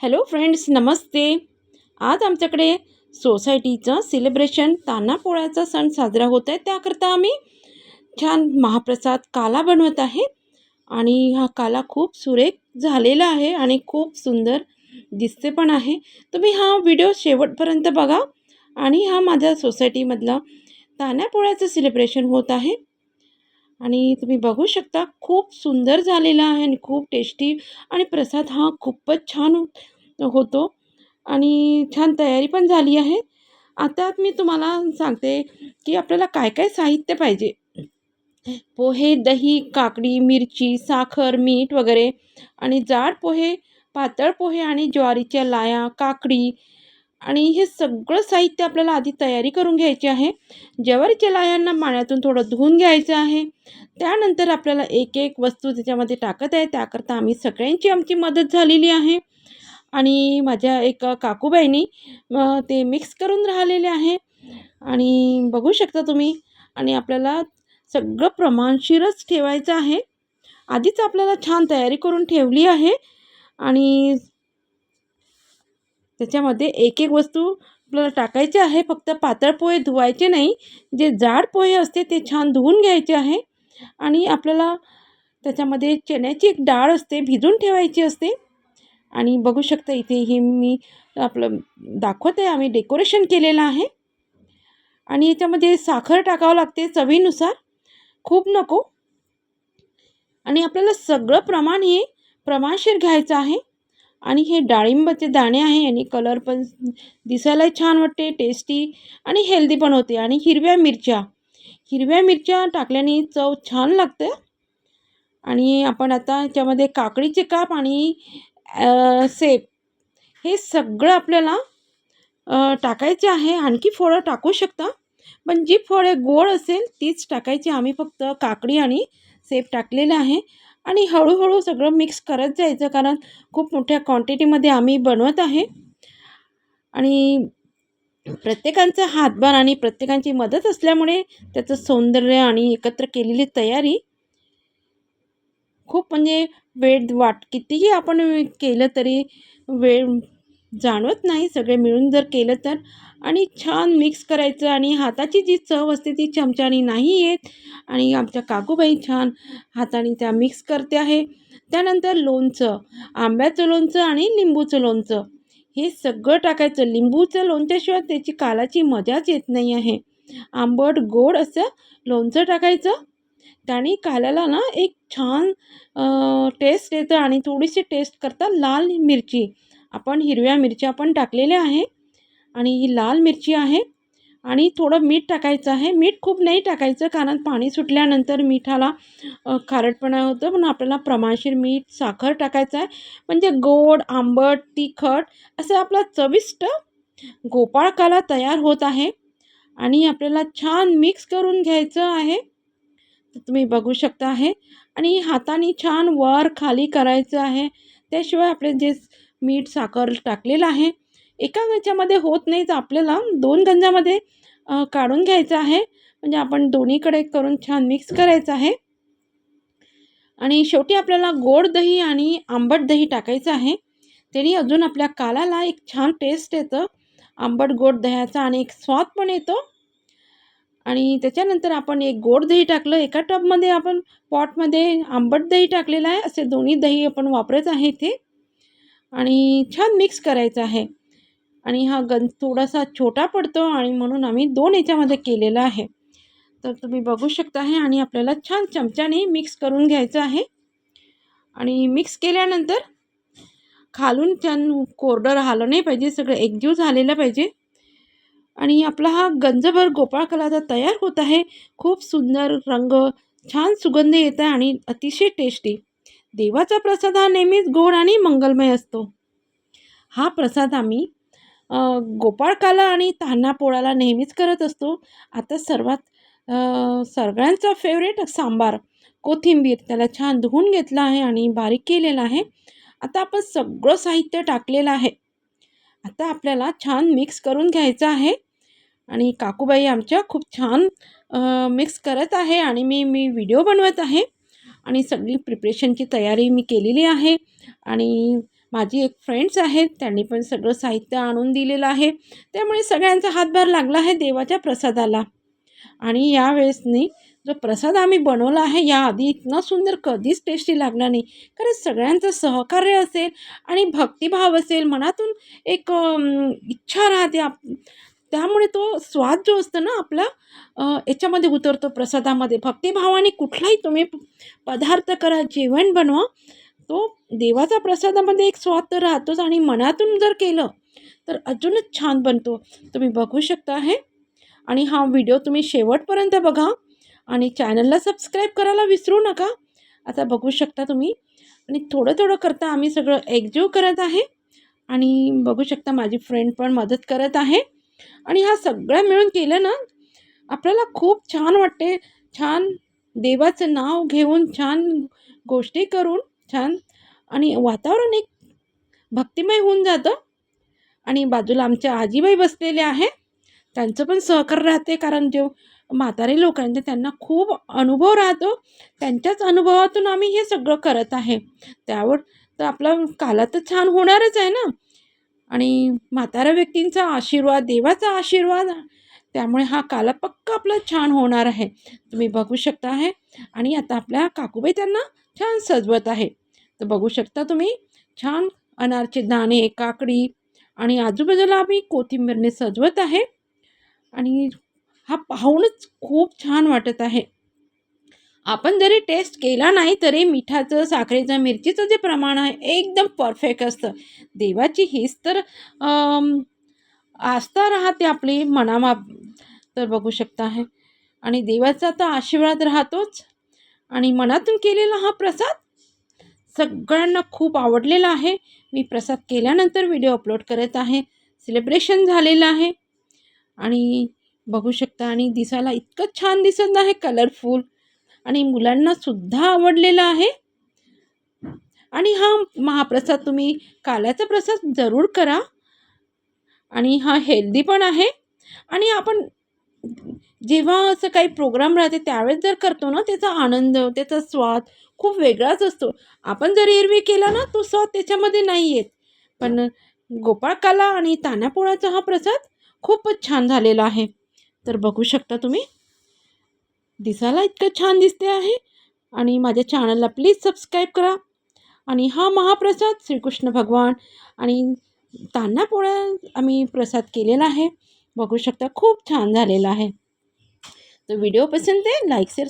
Hello friends नमस्ते. आज आमच्याकडे सोसायटीचं celebration तान्हापोळ्याचा सण साजरा होत आहे. त्याकरता आम्ही छान महाप्रसाद काला बनवत आहे. आणि हा काला खूप सुरेख झालेला आहे आणि खूप सुंदर दिसते पण आहे. तुम्ही हा व्हिडिओ शेवटपर्यंत बघा. आणि हा माझ्या सोसायटीमधला तान्हापोळ्याचं सेलिब्रेशन होत आहे. आणि तुम्ही बघू शकता खूप सुंदर झालेला आहे आणि खूप टेस्टी आणि प्रसाद हा खूपच छान होतो आणि छान तयारी पण झाली आहे. आता मी तुम्हाला सांगते की आपल्याला काय काय साहित्य पाहिजे. पोहे दही काकडी मिरची साखर मीठ वगैरे आणि जाड पोहे पातळ पोहे आणि ज्वारीच्या लाया काकडी आणि हे सगळं साहित्य आपल्याला आधी तयारी करून घ्यायची आहे. ज्वारीच्या लायांना पाण्यातून थोडं धुवून घ्यायचं आहे. त्यानंतर आपल्याला एक एक वस्तू त्याच्यामध्ये टाकत आहे त्याकरता आम्ही सगळ्यांची आमची मदत झालेली आहे. आणि माझ्या एक काकूबाईनी ते मिक्स करून राहिलेले आहे. आणि बघू शकता तुम्ही आणि आपल्याला सगळं प्रमाणशीरच ठेवायचं आहे. आधीच आपल्याला छान तयारी करून ठेवली आहे. आणि त्याच्यामध्ये एक एक वस्तू आपल्याला टाकायची आहे. फक्त पातळ पोहे धुवायचे नाही. जे जाड पोहे असते ते छान धुवून घ्यायचे आहे. आणि आपल्याला त्याच्यामध्ये चण्याची एक डाळ असते भिजून ठेवायची असते. आणि बघू शकता इथे हे मी आपलं दाखवत. आहे आम्ही डेकोरेशन केलेलं आहे. आणि याच्यामध्ये साखर टाकावं लागते चवीनुसार. खूप नको. आणि आपल्याला सगळं प्रमाण हे प्रमाणशीर घ्यायचं आहे. आणि हे डाळिंबाचे दाणे आहे आणि कलर पण दिसायलाही छान वाटते टेस्टी आणि हेल्दी पण होते. आणि हिरव्या मिरच्या हिरव्या मिरच्या टाकल्याने चव छान लागते. आणि आपण आता याच्यामध्ये काकडीचे काप आणि सेप सेब हे सगळं आपल्याला टाकायचे आहे. आणखी फळं टाकू शकता पण जी फळे गोड असेल तीच टाकायची. आम्ही फक्त काकडी आणि सेब टाकलेलं आहे. आणि हळूहळू सगळं मिक्स करत जायचं कारण खूप मोठ्या क्वांटिटीमध्ये आम्ही बनवत आहे. आणि प्रत्येकांचा हातभार आणि प्रत्येकांची मदत असल्यामुळे त्याचं सौंदर्य आणि एकत्र केलेली तयारी खूप म्हणजे वेळ वाट कितीही आपण केलं तरी वेळ जाणवत नाही. सगळे मिळून जर केलं तर. आणि छान मिक्स करायचं आणि हाताची जी चव असते ती चमच्याने नाही येत. आणि आमच्या काकूबाई छान हाताने त्या मिक्स करते आहे. त्यानंतर लोणचं आंब्याचं लोणचं आणि लिंबूचं लोणचं. हे सगळं टाकायचं. लिंबूचं लोणच्याशिवाय त्याची कालाची मजाच येत नाही आहे. आंबट गोड असं लोणचं टाकायचं. त्याने काल्याला ना एक छान टेस्ट येतं आणि थोडीशी टेस्ट करता लाल मिरची. आपण हिरव्या मिरच्या पण टाकलेल्या आहे आणि ही लाल मिरची आहे आणि थोडं मीठ टाकायचं आहे. मीठ खूप नाही टाकायचं कारण पाणी सुटल्यानंतर मिठाला खारटपणा होतं. पण आपल्याला प्रमाणशीर मीठ साखर टाकायचं आहे. म्हणजे गोड आंबट तिखट असं आपला चविष्ट गोपाळकाला तयार होत आहे आणि आपल्याला छान मिक्स करून घ्यायचं आहे. तर तुम्ही बघू शकता आहे. आणि हाताने छान वर खाली करायचं आहे. त्याशिवाय आपले जे मीठ साखर टाकलेलं आहे. एका गंजामध्ये होत नाही तर आपल्याला दोन गंजामध्ये काढून घ्यायचं आहे. म्हणजे आपण दोन्हीकडे करून छान मिक्स करायचं आहे. आणि शेवटी आपल्याला गोड दही आणि आंबट दही टाकायचं आहे. त्याने अजून आपल्या कालाला एक छान टेस्ट येतं. आंबट गोड दह्याचा आणि एक स्वाद पण येतो. आणि त्याच्यानंतर आपण एक गोड दही टाकलं. एका टबमध्ये आपण पॉटमध्ये आंबट दही टाकलेलं आहे. असे दोन्ही दही आपण वापरत आहे इथे. आणि छान मिक्स करायचं आहे. आणि हा गंज थोडासा छोटा पडतो आणि म्हणून आम्ही दोन याच्यामध्ये केलेला आहे. तर तुम्ही बघू शकता आहे आणि आपल्याला छान चमच्याने मिक्स करून घ्यायचं आहे. आणि मिक्स केल्यानंतर खालून छान कोरडं राहिलं नाही पाहिजे सगळं एकजीव झालेलं पाहिजे. आणि आपला हा गंजभर गोपाळ कलाचा तयार होत आहे. खूप सुंदर रंग छान सुगंध येत आहे आणि अतिशय टेस्टी देवाचा प्रसाद हा नेहमीच गोड आणि मंगलमय असतो. हा प्रसाद आम्ही गोपाळकाला आणि तान्हा पोळाला नेहमीच करत असतो. आता सर्वात सगळ्यांचा फेवरेट सांबार कोथिंबीर त्याला छान धुवून घेतला आहे आणि बारीक केलेला आहे. आता आपण सगळं साहित्य टाकलेलं आहे. आता आपल्याला छान मिक्स करून घ्यायचं आहे. आणि काकूबाई आमच्या खूप छान मिक्स करत आहे आणि मी मी व्हिडिओ बनवत आहे. आणि सगळी प्रिपरेशनची तयारी मी केलेली आहे. आणि माझी एक फ्रेंड्स आहेत त्यांनी पण सगळं साहित्य आणून दिलेलं आहे. त्यामुळे सगळ्यांचा हातभार लागला आहे देवाच्या प्रसादाला. आणि यावेळेसनी जो प्रसाद आम्ही बनवला आहे याआधी इतका सुंदर कधीच टेस्टी लागला नाही. कारण सगळ्यांचं सहकार्य असेल आणि भक्तिभाव असेल मनातून एक इच्छा राहते आप त्यामुळे तो स्वाद जो असतो ना आपला याच्यामध्ये उतरतो प्रसादामध्ये. भक्तिभावाने कुठलाही तुम्ही पदार्थ करा जेवण बनवा तो देवाचा प्रसादामध्ये एक स्वाद तर राहतोच आणि मनातून जर केलं तर अजूनच छान बनतो. तुम्ही बघू शकता आहे आणि हा व्हिडिओ तुम्ही शेवटपर्यंत बघा आणि चॅनलला सबस्क्राईब करायला विसरू नका. आता बघू शकता तुम्ही. आणि थोडं थोडं करता आम्ही सगळं एकजीव करत आहे. आणि बघू शकता माझी फ्रेंड पण मदत करत आहे. आणि ह्या सगळ्या मिळून केलं ना आपल्याला खूप छान वाटते. छान देवाचं नाव घेऊन छान गोष्टी करून छान आणि वातावरण एक भक्तिमय होऊन जातं. आणि बाजूला आमच्या आजीबाई बसलेले आहे त्यांचं पण सहकार्य राहते कारण जे म्हातारे लोक आहेत त्यांना खूप अनुभव राहतो. त्यांच्याच अनुभवातून आम्ही हे सगळं करत आहे. त्यावर तर आपला काला तर छान होणारच आहे ना. आणि म्हातारा व्यक्तींचा आशीर्वाद देवाचा आशीर्वाद त्यामुळे हा काला पक्का आपला छान होणार आहे. तुम्ही बघू शकता आहे. आणि आता आपल्या काकूबाई त्यांना छान सजवत आहे. तर बघू शकता तुम्ही छान अनारचे दाणे काकडी आणि आजूबाजूला आम्ही कोथिंबीरने सजवत आहे. आणि हा पाहूनच खूप छान वाटत आहे. आपण जरी टेस्ट केला नाही तरी मिठाचं साखरेचं मिरचीचं जे प्रमाण आहे एकदम परफेक्ट असतं. देवाची हीच तर आस्था राहते आपली मनामा तर बघू शकता आहे. आणि देवाचा तर आशीर्वाद राहतोच. आणि मनातून केलेला हा प्रसाद सगळ्यांना खूप आवडलेला आहे. मी प्रसाद केल्यानंतर व्हिडिओ अपलोड करत आहे. सेलिब्रेशन झालेलं आहे. आणि बघू शकता आणि दिसायला इतकं छान दिसत आहे कलरफुल आणि मुलांना सुद्धा आवडलेला आहे. आणि हा महाप्रसाद तुम्ही काल्याचा प्रसाद जरूर करा. आणि हा हेल्दी पण आहे. आणि आपण जेव्हा असं काही प्रोग्राम राहते त्यावेळेस जर करतो ना त्याचा आनंद त्याचा स्वाद खूप वेगळाच असतो. आपण जर एरवी केला ना तो स्वाद त्याच्यामध्ये नाही येत. पण गोपाळकाला आणि तान्यापोळाचा हा प्रसाद खूपच छान झालेला आहे. तर बघू शकता तुम्ही. दिसायला इतकं छान दिसते आहे. आणि माझ्या चॅनलला प्लीज सबस्क्राईब करा. आणि हा महाप्रसाद श्रीकृष्ण भगवान आणि तान्हा पोळ्या आम्ही प्रसाद केलेला आहे. बघू शकता खूप छान झालेला आहे. तर व्हिडिओ पसंत आहे लाईक शेअर